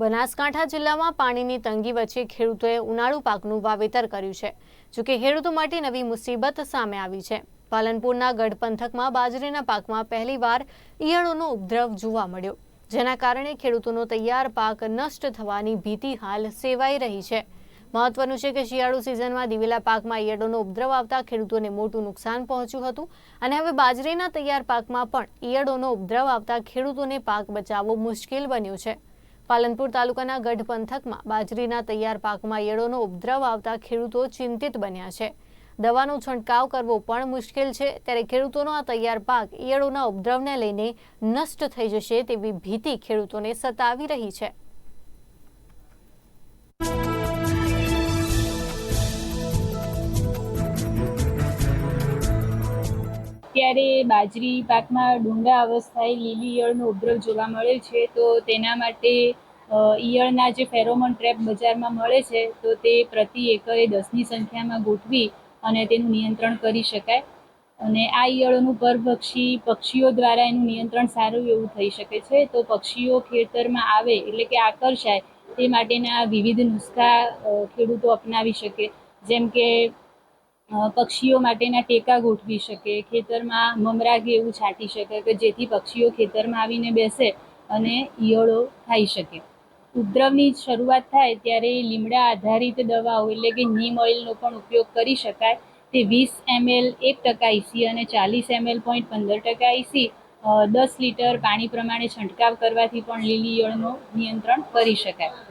બનાસકાંઠા જિલ્લામાં પાણીની તંગી વચ્ચે ખેડૂતોએ ઉનાળુ પાકનું વાવેતર કર્યું છે જોકે ખેડૂતો માટે નવી મુસીબત સામે આવી છે. પાલનપુરના ગઢ પંથકમાં બાજરીના પાકમાં પહેલીવાર ઈયળોનો ઉપદ્રવ જોવા મળ્યો, જેના કારણે ખેડૂતોનો તૈયાર પાક નષ્ટ થવાની ભીતિ હાલ સેવાઈ રહી છે. મહત્વનું છે કે શિયાળુ સિઝનમાં દિવેલા પાકમાં ઈયળોનો ઉપદ્રવ આવતા ખેડૂતોને મોટું નુકસાન પહોંચ્યું હતું અને હવે બાજરીના તૈયાર પાકમાં પણ ઈયળોનો ઉપદ્રવ આવતા ખેડૂતોને પાક બચાવવો મુશ્કેલ બન્યું છે. પાલનપુર તાલુકાના ગઢ પંથકમાં બાજરીના તૈયાર પાકમાં ઈયળોનો ઉપદ્રવ આવતા ખેડૂતો ચિંતિત બન્યા છે. દવાનો છંટકાવ કરવો પણ મુશ્કેલ છે. ત્યારે ખેડૂતોનો આ તૈયાર પાક ઈયળોના ઉપદ્રવને લઈને નષ્ટ થઈ જશે તેવી ભીતિ ખેડૂતોને સતાવી રહી છે. ત્યારે બાજરી પાકમાં ડુંગા અવસ્થાએ લીલી ઈયળનો ઉપદ્રવ જોવા મળે છે, તો તેના માટે ઈયળના જે ફેરોમોન ટ્રેપ બજારમાં મળે છે, તો તે પ્રતિ એકરે દસની સંખ્યામાં ગોઠવી અને તેનું નિયંત્રણ કરી શકાય. અને આ ઈયળોનું પરભક્ષી પક્ષીઓ દ્વારા એનું નિયંત્રણ સારું એવું થઈ શકે છે, તો પક્ષીઓ ખેતરમાં આવે એટલે કે આકર્ષાય તે માટેના વિવિધ નુસ્ખા ખેડૂતો અપનાવી શકે. જેમ કે પક્ષીઓ માટેના ટેકા ગોઠવી શકે, ખેતરમાં મમરા કે એવું છાંટી શકે કે જેથી પક્ષીઓ ખેતરમાં આવીને બેસે અને ઈયળો ખાઈ શકે. ઉપદ્રવની શરૂઆત થાય ત્યારે લીમડા આધારિત દવાઓ એટલે કે નીમ ઓઇલનો પણ ઉપયોગ કરી શકાય. તે વીસ એમએલ, એક ટકા ઈસી અને ચાલીસ એમએલ પોઈન્ટ પંદર ટકા ઈસી દસ લીટર પાણી પ્રમાણે છંટકાવ કરવાથી પણ લીલી ઈયળનું નિયંત્રણ કરી શકાય.